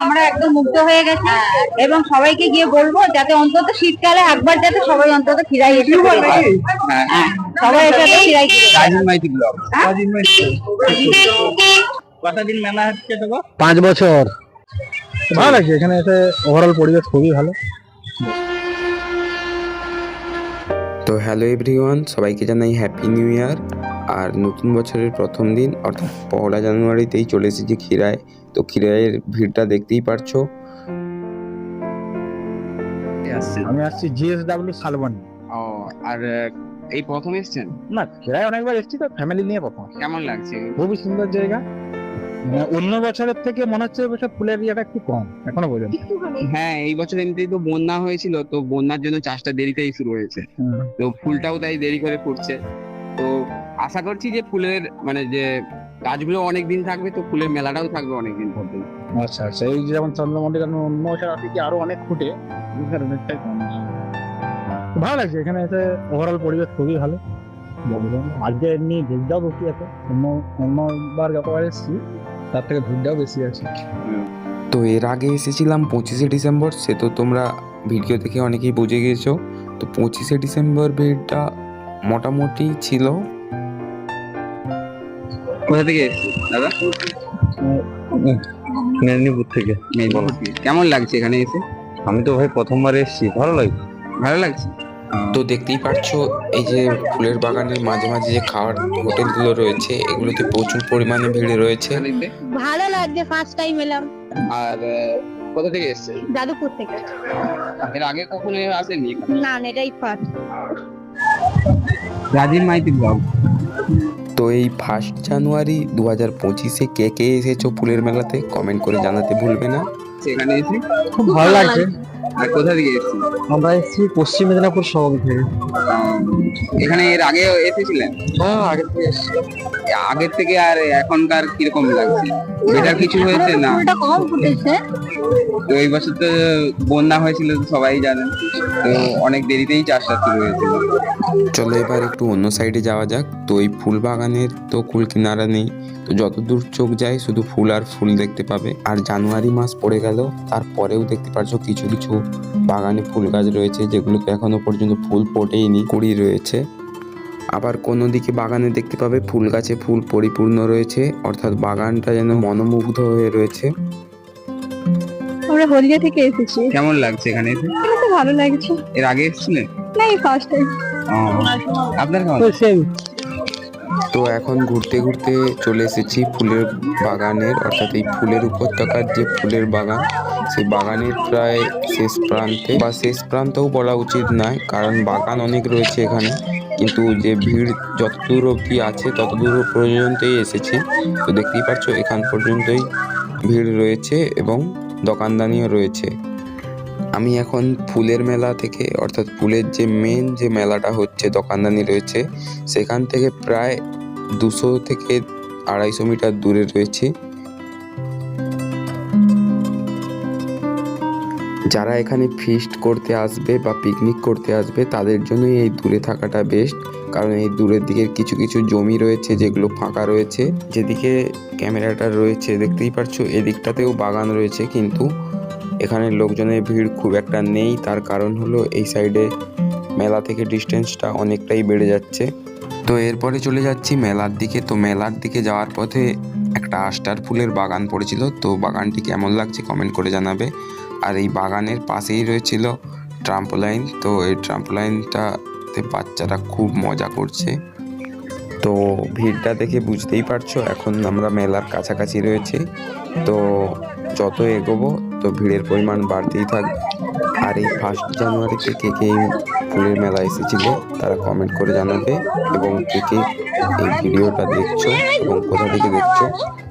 আমরা একদম মুগ্ধ হয়ে গেছি এবং সবাইকে গিয়ে বলব যাতে অন্তত শীতকালে একবার যাতে সবাই অন্তত খিরাই এসে ঘুরে যায়। হ্যাঁ। সবাই এসে খিরাই হ্যাঁ? কতদিন মেলা হচ্ছে তো পাঁচ বছর। ভালো লাগছে এখানে এসে ওভারঅল পরিবেশ খুবই ভালো। তো হ্যালো এভরিওয়ান সবাইকে জানাই হ্যাপি নিউ ইয়ার আর নতুন বছরের প্রথম দিন অর্থাৎ পয়লা জানুয়ারিতেই চলে এসেছি ক্ষীরায়। তো ক্ষীরায়ের ভিড়টা দেখতেই পারছ। আমি আসছি জিএসডাব্লিউ শালবনি ও আর এই প্রথম এসেছেন? না খেলায় অনেকবার এসেছি তো ফ্যামিলি নিয়ে প্রথম। কেমন লাগছে? খুবই সুন্দর জায়গা। মানে অন্য বছরের থেকে মনে হচ্ছে এবছর ফুলের ইয়েটা একটু কম এখনও পর্যন্ত। হ্যাঁ এই বছর এমনিতেই তো বন্যা হয়েছিল তো বন্যার জন্য চাষটা দেরিতেই শুরু হয়েছে। তো ফুলটাও তাই দেরি করে ফুটছে। তো আশা করছি যে ফুলের মানে যে গাছগুলো অনেক দিন থাকবে তো ফুলের মেলাটাও থাকবে অনেক দিন পর্যন্ত। আচ্ছা আচ্ছা এই যেমন চন্দ্রমন্ডির কারণ অন্য বছর আসি কি আরও অনেক ফুটে? অনেকটাই কম ভালো লাগছে এখানে এসে ওভারঅল পরিবেশ খুবই ভালো। আজকে এমনি ভিড়টাও বেশি আছে অন্য অন্যবার যতবার এসেছি তার থেকে ভিড়টাও বেশি আছে। তো এর আগে এসেছিলাম পঁচিশে ডিসেম্বর সে তো তোমরা ভিডিও দেখে অনেকেই বুঝে গিয়েছো। তো পঁচিশে ডিসেম্বর ভিড়টা মোটামুটি ছিল। কোথা থেকে? দাদা? মেদিনীপুর থেকে। মেদিনীপুর কেমন লাগছে এখানে এসে? আমি তো ভাই প্রথমবার এসেছি। ভালো লাগছে ভালো লাগছে? তো দেখতেই পারছ এই যে ফুলের বাগানের মাঝে মাঝে যে খাওয়ার হোটেলগুলো রয়েছে এগুলোতে প্রচুর পরিমাণে ভিড় রয়েছে। ভালো লাগছে ফার্স্ট টাইম এলাম। আর কোথা থেকে এসেছেন যাদবপুর থেকে। এর আগে কখনো আসেননি? এখানে? না না, এটাই ফার্স্ট রাজীব মাইতি ব্লগ তো এই ফার্স্ট জানুয়ারি দু হাজার পঁচিশে কে কে এসেছ ফুলের মেলাতে? কমেন্ট করে জানাতে ভুলবে না। সেখানে এসে খুব ভালো লাগছে। আর কোথা থেকে এসেছেন আমরা এসেছি পশ্চিম মেদিনীপুর শহর থেকে। এখানে এর আগে এসেছিলেন? হ্যাঁ আগে থেকে এসেছি। আগের থেকে আর এখনকার কীরকম লাগছে? বেটার কিছু হয়েছে না? কম ফুটেছে। তো এই বছর তো বন্যা হয়েছিল তো সবাই জানেন তো অনেক দেরিতেই চাষটা শুরু হয়েছিল। চলো এবার একটু অন্য সাইডে যাওয়া যাক। তো এই ফুল বাগানের তো কুল কিনারা নেই। তো যতদূর চোখ যায় শুধু ফুল আর ফুল দেখতে পাবে। আর জানুয়ারি মাস পড়ে গেল তারপরেও দেখতে পাচ্ছ কিছু কিছু বাগানে ফুল গাছ রয়েছে যেগুলোতে এখনও পর্যন্ত ফুল ফোটেইনি কুড়ি রয়েছে। আবার কোনো দিকে বাগানে দেখতে পাবে ফুল গাছে ফুল পরিপূর্ণ রয়েছে অর্থাৎ বাগানটা যেন মনোমুগ্ধ হয়ে রয়েছে। আমরা হলদিয়া থেকে এসেছি। কেমন লাগছে এখানে এসে? ভালো লাগছে। এর আগে এসেছিলেন না এই ফার্স্ট টাইম আপনার কেমন? তো সেই তো এখন ঘুরতে ঘুরতে চলে এসেছি ফুলের বাগানের, অর্থাৎ এই ফুলের উপত্যকার যে ফুলের বাগান, সেই বাগানের প্রায় শেষ প্রান্তে। বা শেষ প্রান্তও বলা উচিত নয়, কারণ বাগান অনেক রয়েছে এখানে, কিন্তু যে ভিড় যতদূর অবধি আছে, ততদূর পর্যন্তই এসেছি। তো দেখতেই পাচ্ছ এখান পর্যন্তই ভিড় রয়েছে এবং দোকানদানিও রয়েছে। আমি এখন ফুলের মেলা থেকে, অর্থাৎ ফুলের যে মেন যে মেলাটা হচ্ছে, দোকানদানি রয়েছে, সেখান থেকে প্রায় দুশো থেকে আড়াইশো মিটার দূরে রয়েছে। যারা এখানে ফিস্ট করতে আসবে বা পিকনিক করতে আসবে, তাদের জন্যই এই দূরে থাকাটা বেস্ট কারণ এই দূরের দিকে কিছু কিছু জমি রয়েছে, যেগুলো ফাঁকা রয়েছে। যেদিকে ক্যামেরাটা রয়েছে, দেখতেই পারছ, এদিকটাতেও বাগান রয়েছে, কিন্তু এখানে লোকজনের ভিড় খুব একটা নেই, তার কারণ হলো এই সাইডে মেলা থেকে ডিস্টেন্সটা অনেকটাই বেড়ে যাচ্ছে। তো এরপরে চলে যাচ্ছি মেলার দিকে। তো মেলার দিকে যাওয়ার পথে একটা আস্টার ফুলের বাগান পড়েছিল। তো বাগানটি কেমন লাগছে কমেন্ট করে জানাবে। আর এই বাগানের পাশেই রয়েছিল ট্রাম্পোলাইন তো এই ট্রাম্পোলাইনটাতে বাচ্চারা খুব মজা করছে। তো ভিড়টা দেখে বুঝতেই পারছ, এখন আমরা মেলার কাছাকাছি রয়েছে। তো যত এগোবো তো ভিড়ের পরিমাণ বাড়তেই থাকবে আর এই ফার্স্ট জানুয়ারিতে কে কে ফুলের মেলা এসেছিল, তারা কমেন্ট করে জানাবে এবং কে কে এই ভিডিওটা দেখছ এবং কোথা থেকে দেখছ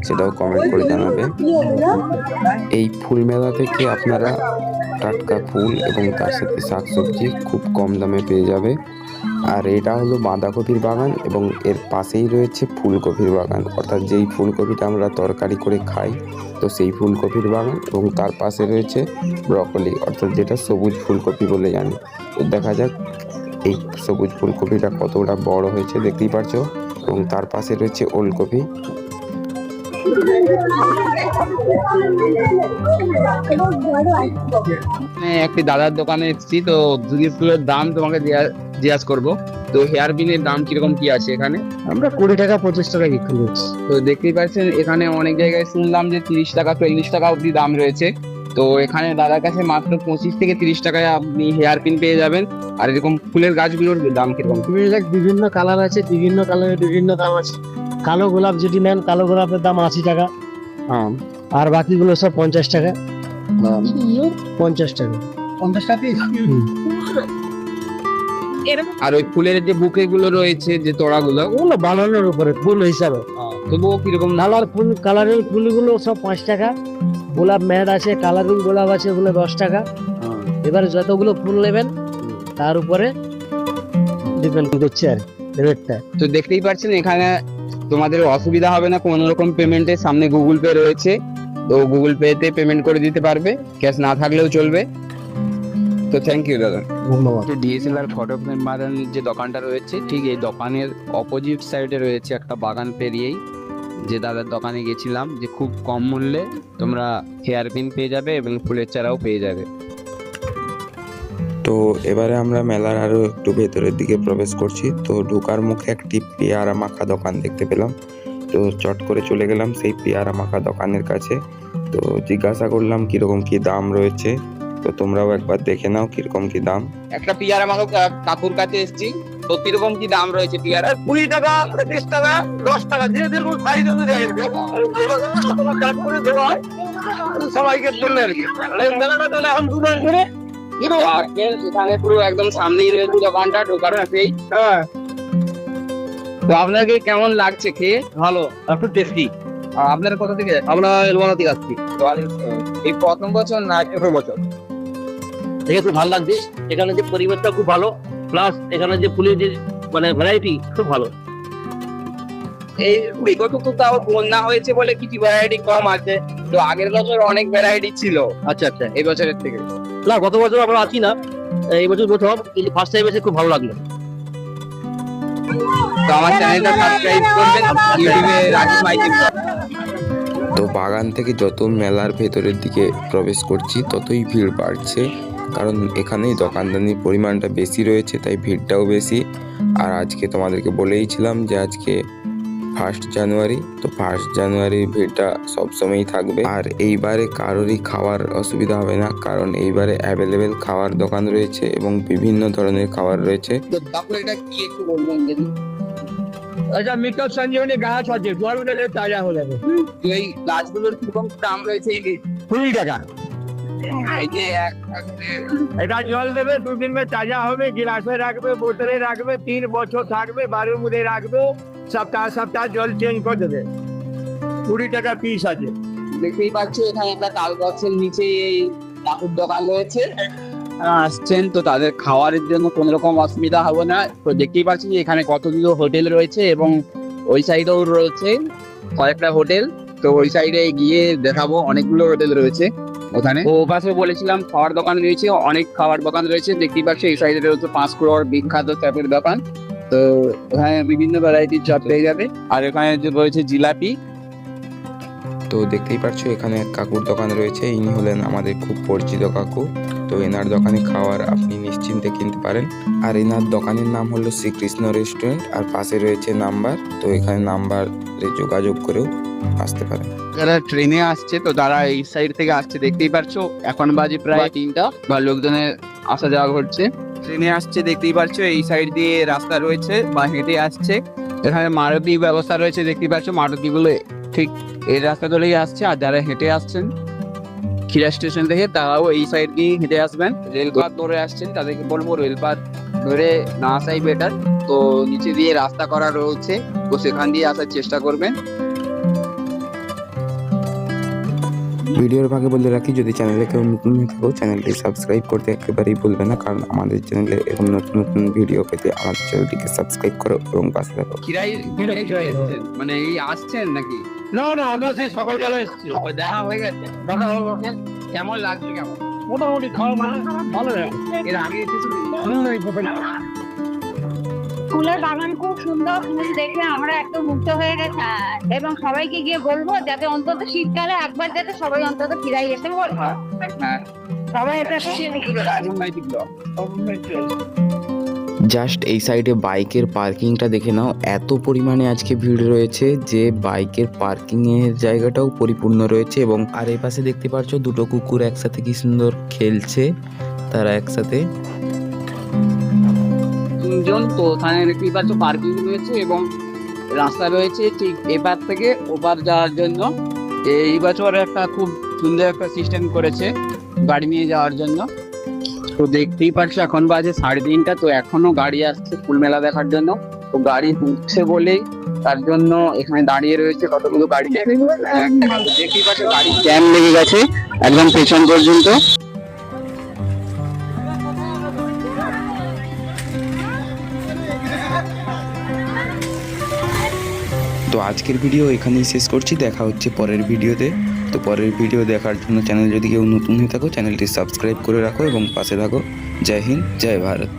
সেটাও কমেন্ট করে জানাবে। এই ফুল মেলা থেকে আপনারা টাটকা ফুল এবং তার সাথে শাকসবজি খুব কম দামে পেয়ে যাবে। আর এটা হলো বাঁধাকপির বাগান এবং এর পাশেই রয়েছে ফুলকপির বাগান। অর্থাৎ যেই ফুলকপিটা আমরা তরকারি করে খাই, তো সেই ফুলকপির বাগান এবং তার পাশে রয়েছে ব্রকলি, অর্থাৎ যেটা সবুজ ফুলকপি বলে জানি। তো দেখা যাক এই সবুজ ফুলকপিটা কতটা বড় হয়েছে, দেখতেই পারছ? এবং তার পাশে রয়েছে ওলকপি। একটি দাদার দোকানে এসেছি তো দুধি ফুলের দাম তোমাকে জিজ্ঞাসা করব। তো হেয়ার বিনের দাম কীরকম কি আছে এখানে? আমরা কুড়ি টাকা পঁচিশ টাকা বিক্রি করছি। তো দেখতেই পাচ্ছেন এখানে অনেক জায়গায় শুনলাম যে তিরিশ টাকা চল্লিশ টাকা অবধি দাম রয়েছে। তো এখানে দাদার কাছে মাত্র পঁচিশ থেকে তিরিশ টাকায় আপনি হেয়ার পিন পেয়ে যাবেন। আর এরকম ফুলের গাছগুলোর দাম কীরকম? বিভিন্ন কালার আছে বিভিন্ন কালারের বিভিন্ন দাম আছে। কালো গোলাপ যদি নেন কালো গোলাপের দাম আশি টাকা। হ্যাঁ। আর বাকিগুলো সব পঞ্চাশ টাকা। পঞ্চাশ টাকা। পঞ্চাশ টাকা আর ওই ফুলের যে বুকে গুলো রয়েছে যে তোড়াগুলো ওগুলো বানানোর উপরে ফুল হিসাবে। তবুও কীরকম কালার ফুল কালারিং ফুলগুলো সব পাঁচ টাকা। গোলাপ ম্যাট আছে কালারিং গোলাপ আছে ওগুলো দশ টাকা। হ্যাঁ। এবারে যতগুলো ফুল নেবেন তার উপরে ডিপেন্ড করছে আর রেটটা তো দেখতেই পাচ্ছেন এখানে তোমাদের অসুবিধা হবে না কোনো রকম পেমেন্টের সামনে গুগল পে রয়েছে। তো গুগল পে তে পেমেন্ট করে দিতে পারবে ক্যাশ না থাকলেও চলবে। তো থ্যাংক ইউ দাদা। ধন্যবাদ। ডিএসএলআর ফটো ফ্রেম যে দোকানটা রয়েছে ঠিক এই দোকানের অপোজিট সাইডে রয়েছে একটা বাগান পেরিয়েই যে দাদার দোকানে গেছিলাম যে খুব কম মূল্যে তোমরা হেয়ার পিন পেয়ে যাবে এবং ফুলের চারাও পেয়ে যাবে। তো এবারে আমরা মেলার আরও একটু ভেতরের দিকে প্রবেশ করছি। তো ঢোকার মুখে একটি পেয়ারা মাখা দোকান দেখতে পেলাম। তো চট করে চলে গেলাম সেই পেয়ারা মাখা দোকানের কাছে। তো জিজ্ঞাসা করলাম, কীরকম কি দাম রয়েছে? তো তোমরাও একবার দেখে নাও কীরকম কি দাম। একটা পিয়ারা মাখো কাকুর কাছে এসেছি। তো কীরকম কি দাম রয়েছে পিয়ারা কুড়ি টাকা পঁচিশ টাকা, দশ টাকা যে সাইজ সবাইকে আর কি ধরে এখানে পুরো একদম সামনেই রয়েছে দোকানটা ঢোকার কাছেই তো আপনাকে কেমন লাগছে খেয়ে? ভালো। একটু টেস্টি আর আপনার কোথা থেকে? আমরা এলবানা থেকে আসছি। এই প্রথম বছর না একশো বছর। দেখে খুব ভালো লাগছে। এখানে যে পরিবেশটা খুব ভালো। প্লাস এখানে যে ফুলের যে মানে ভ্যারাইটি খুব ভালো। এই বিগত তো তাও বন্যা হয়েছে বলে কিছু ভ্যারাইটি কম আছে। তো আগের বছর অনেক ভ্যারাইটি ছিল। আচ্ছা আচ্ছা। এই বছরের থেকে। না গত বছর আমরা আছি না। এই বছর প্রথম কিন্তু ফার্স্ট টাইম এসে খুব ভালো লাগল। তো আমার চ্যানেলটা সাবস্ক্রাইব করবেন ইউটিউবে রাজীব মাইতি তো বাগান থেকে যত মেলার ভেতরের দিকে প্রবেশ করছি ততই ভিড় বাড়ছে। কারণ এখানেই দোকানদানির পরিমাণটা বেশি রয়েছে তাই ভিড়টাও বেশি। আর আজকে তোমাদেরকে বলেইছিলাম যে আজকে ফার্স্ট জানুয়ারি তো ফার্স্ট জানুয়ারির ভিড়টা সবসময়ই থাকবে। আর এইবারে কারোরই খাওয়ার অসুবিধা হবে না কারণ এইবারে অ্যাভেলেবেল খাওয়ার দোকান রয়েছে এবং বিভিন্ন ধরনের খাবার রয়েছে। আচ্ছা মিটক সঞ্জীবনী গাছ আছে জল তাজা হয়ে যাবে। এই গাছগুলোর কীরকম দাম রয়েছে কুড়ি টাকা। এই যে এক এক- এটা জল দেবে দুদিন মে তাজা হবে গিলাসে রাখবে বোতলে রাখবে তিন বছর থাকবে বারোর মধ্যে রাখবে। সপ্তাহ সপ্তাহ জল চেঞ্জ করে দেবে। কুড়ি টাকা পিস আছে। দেখতেই পাচ্ছ, এখানে একটা তাল গাছের নিচে এই কাকুর দোকান রয়েছে। আসছেন তো তাদের খাওয়ারের জন্য কোনো রকম অসুবিধা হবে না। তো দেখতেই পাচ্ছি এখানে কতগুলো হোটেল রয়েছে এবং ওই সাইডেও রয়েছে কয়েকটা হোটেল। তো ওই সাইডে গিয়ে দেখাবো অনেকগুলো হোটেল রয়েছে ওখানে। ও পাশে বলেছিলাম খাওয়ার দোকান রয়েছে, অনেক খাওয়ার দোকান রয়েছে। দেখতেই পাচ্ছি এই সাইডে রয়েছে পাঁচ ক্রোড় বিখ্যাত চাপের দোকান। তো ওখানে বিভিন্ন ভ্যারাইটির চপ পেয়ে যাবে। আর এখানে যে রয়েছে জিলাপি। তো দেখতেই পাচ্ছ এখানে এক কাকুর দোকান রয়েছে। ইনি হলেন আমাদের খুব পরিচিত কাকু। তো এনার দোকানে খাওয়ার আপনি নিশ্চিন্তে কিনতে পারেন। আর এনার দোকানের নাম হলো শ্রীকৃষ্ণ রেস্টুরেন্ট। আর পাশে রয়েছে নাম্বার। তো এখানে নাম্বারে যোগাযোগ করেও আসতে পারেন। যারা ট্রেনে আসছে তো তারা এই সাইড থেকে আসছে। দেখতেই পারছ এখন বাজে প্রায় তিনটা। বা লোকজনের আসা যাওয়া ঘটছে ট্রেনে আসছে, দেখতেই পারছ এই সাইড দিয়ে রাস্তা রয়েছে বা হেঁটে আসছে। এখানে মারুতি ব্যবস্থা রয়েছে, দেখতেই পাচ্ছ মারুতি গুলো ঠিক এই রাস্তা ধরেই আসছে, আর যারা হেঁটে আসছেন খিরা স্টেশন থেকে তারাও এই সাইড দিয়ে হেঁটে আসবেন। রেলপাত ধরে আসছেন, তাদেরকে বলব রেলপাত ধরে না আসাই বেটার তো নিচে দিয়ে রাস্তা করা রয়েছে, তো সেখান দিয়ে আসার চেষ্টা করবেন। ভিডিওর ভাগে বলে রাখি যদি চ্যানেলে কেউ নতুন হয়ে থাকো চ্যানেলটি সাবস্ক্রাইব করতে একেবারেই ভুলবে না কারণ আমাদের চ্যানেলে এরকম নতুন নতুন ভিডিও পেতে আমাদের চ্যানেলটিকে সাবস্ক্রাইব করো এবং পাশে থাকো? মানে এই আসছেন নাকি? না না আমরা সেই সকালবেলা এসেছি। দেখা হয়ে গেছে। দেখা হলো কেমন লাগছে কেমন? মোটামুটি খাওয়া মানে ভালো এর আগে? ফুলের বাগান খুব সুন্দর ফুল দেখে আমরা একদম মুগ্ধ হয়ে গেছি। এবং সবাইকে গিয়ে বলব যাতে অন্তত শীতকালে একবার যাতে সবাই অন্তত ফিরাই এসে বলব সবাই এটা জাস্ট এই সাইডে বাইকের পার্কিংটা দেখে নাও, এত পরিমাণে আজকে ভিড় রয়েছে যে বাইকের পার্কিং এর জায়গাটাও পরিপূর্ণ রয়েছে এবং আর এই পাশে দেখতে পাচ্ছ দুটো কুকুর একসাথে কি সুন্দর খেলছে, তারা একসাথে তিনজন, তো ওখানে দেখতেই পার্কিং রয়েছে এবং রাস্তা রয়েছে ঠিক এপার থেকে ওপার যাওয়ার জন্য। এই বছর একটা খুব সুন্দর একটা সিস্টেম করেছে গাড়ি নিয়ে যাওয়ার জন্য। তো দেখতেই পাচ্ছ এখন বাজে সাড়ে তিনটা, তো এখনও গাড়ি আসছে ফুল মেলা দেখার জন্য। তো গাড়ি ঢুকছে বলেই তার জন্য এখানে দাঁড়িয়ে রয়েছে কতগুলো গাড়ি। দেখতেই পাচ্ছ গাড়ি জ্যাম লেগে গেছে, একদম পেছন পর্যন্ত। আজকের ভিডিও এখানেই শেষ করছি। দেখা হচ্ছে পরের ভিডিওতে তো। পরের ভিডিও দেখার জন্য চ্যানেল যদি কেউ নতুন হয়ে থাকো চ্যানেলটি সাবস্ক্রাইব করে রাখো এবং পাশে থাকো। জয় হিন্দ, জয় ভারত।